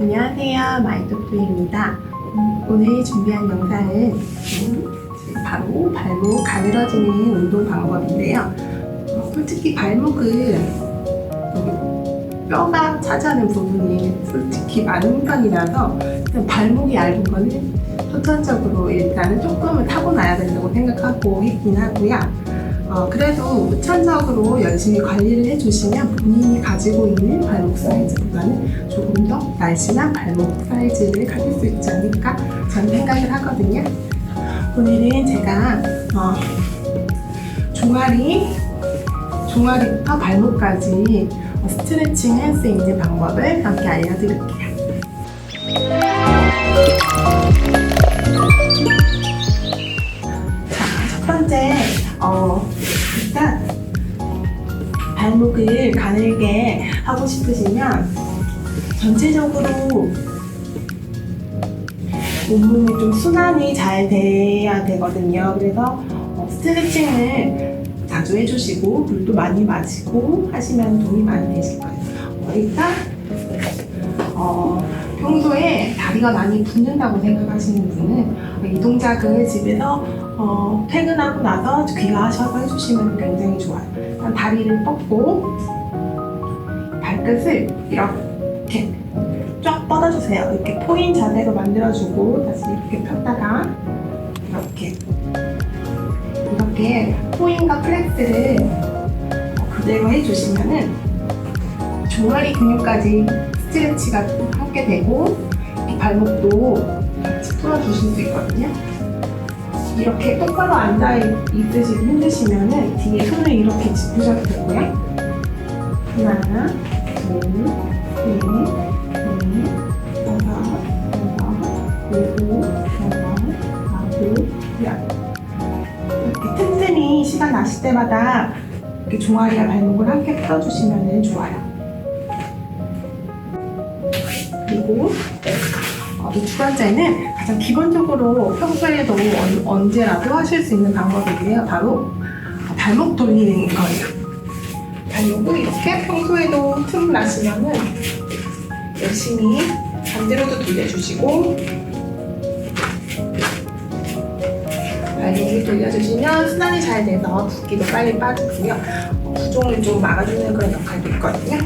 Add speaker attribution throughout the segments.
Speaker 1: 안녕하세요. 마이토토입니다. 음, 오늘 준비한 영상은 음, 바로 발목 가늘어지는 운동 방법인데요. 어, 솔직히 발목은 뼈가 차지하는 부분이 솔직히 많은 편이라서 발목이 얇은 거는 선천적으로 일단은 조금은 타고나야 된다고 생각하고 있긴 하고요. 어, 그래도 우천적으로 열심히 관리를 해주시면 본인이 가지고 있는 발목 사이즈보다는 조금 더 날씬한 발목 사이즈를 가질 수 있지 않을까 저는 생각을 하거든요. 오늘은 제가 어, 종아리, 종아리부터 발목까지 어, 스트레칭 할 수 있는 방법을 함께 알려드릴게요. 발목을 가늘게 하고 싶으시면 전체적으로 몸이 좀 순환이 잘 돼야 되거든요. 그래서 어, 스트레칭을 자주 해주시고 물도 많이 마시고 하시면 도움이 많이 되실 거예요. 어, 일단 어, 평소에 다리가 많이 붓는다고 생각하시는 분은 이 동작을 집에서 어, 퇴근하고 나서 귀가하셔서 해주시면 굉장히 좋아요. 일단 다리를 뻗고 발끝을 이렇게 쫙 뻗어주세요. 이렇게 포인 자세로 만들어주고 다시 이렇게 폈다가 이렇게 이렇게 포인과 플렉스를 그대로 해주시면은 종아리 근육까지 스트레치가 함께 되고 이 발목도 같이 풀어주실 수 있거든요. 이렇게 똑바로 앉아 있으시기 힘드시면은 뒤에 손을 이렇게 짚으셔도 되고요. 하나, 둘, 셋, 넷, 다섯, 여섯, 일곱, 여덟, 아홉, 열. 이렇게 틈틈이 시간 나실 때마다 이렇게 종아리와 발목을 함께 풀어주시면 좋아요. 그리고 어, 이 두 번째는 가장 기본적으로 평소에도 언, 언제라도 하실 수 있는 방법이고요. 바로 발목 돌리는 거예요. 발목을 이렇게 평소에도 틈 나시면은 열심히 반대로도 돌려주시고 발목을 돌려주시면 순환이 잘 돼서 붓기도 빨리 빠지고요. 어, 부종을 좀 막아주는 그런 역할도 있거든요.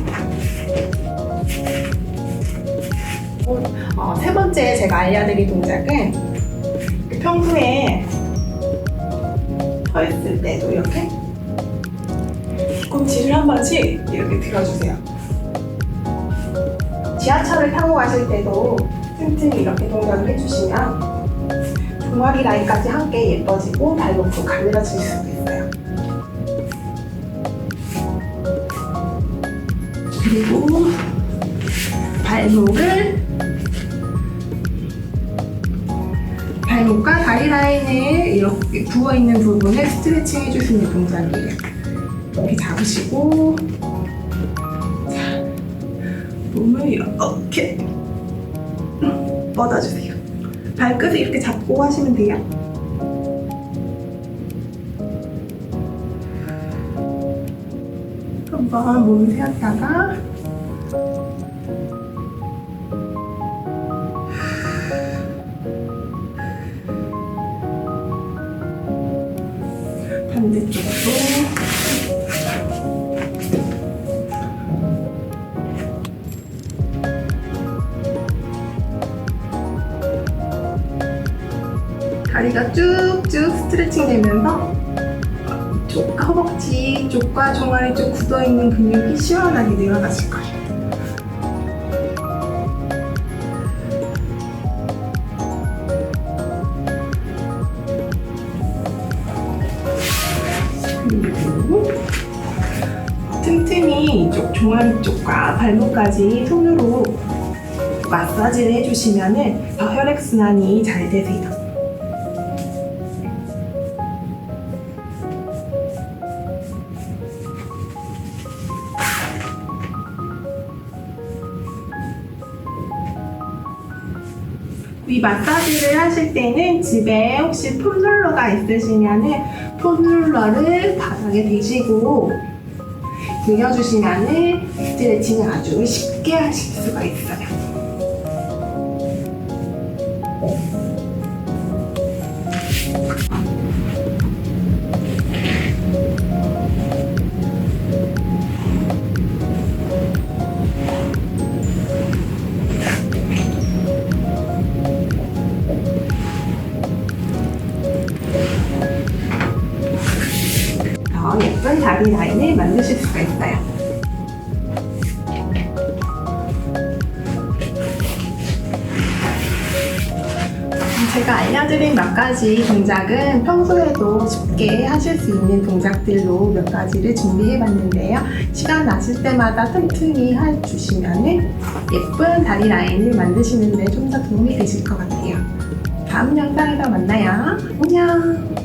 Speaker 1: 어, 세 번째 제가 알려드릴 동작은 평소에 서 있을 때도 이렇게 뒤꿈치를 한 번씩 이렇게 들어주세요. 지하철을 타고 가실 때도 틈틈이 이렇게 동작을 해주시면 종아리 라인까지 함께 예뻐지고 발목도 가늘어질 수도 있어요. 그리고 발목을 라인을 이렇게 부어 있는 부분을 스트레칭 해주시는 동작이에요. 이렇게 잡으시고 자, 몸을 이렇게 뻗어주세요. 발끝을 이렇게 잡고 하시면 돼요. 한번 몸을 세웠다가 다리가 쭉쭉 스트레칭 되면서 쪽 허벅지 쪽과 종아리 쪽 굳어있는 근육이 시원하게 늘어나실 거예요. 틈틈이 이쪽 종아리 쪽과 발목까지 손으로 마사지를 해주시면 더 혈액순환이 잘 되세요. 위 마사지를 하실 때는 집에 혹시 폼롤러가 있으시면은 폼롤러를 바닥에 대시고 늘려주시면은 스트레칭을 아주 쉽게 하실 수가 있어요. 더 예쁜 다리 라인을 만드실 수가 있어요. 제가 알려드린 몇 가지 동작은 평소에도 쉽게 하실 수 있는 동작들로 몇 가지를 준비해 봤는데요. 시간 나실 때마다 틈틈이 해주시면 예쁜 다리 라인을 만드시는데 좀 더 도움이 되실 것 같아요. 다음 영상에서 만나요. 안녕!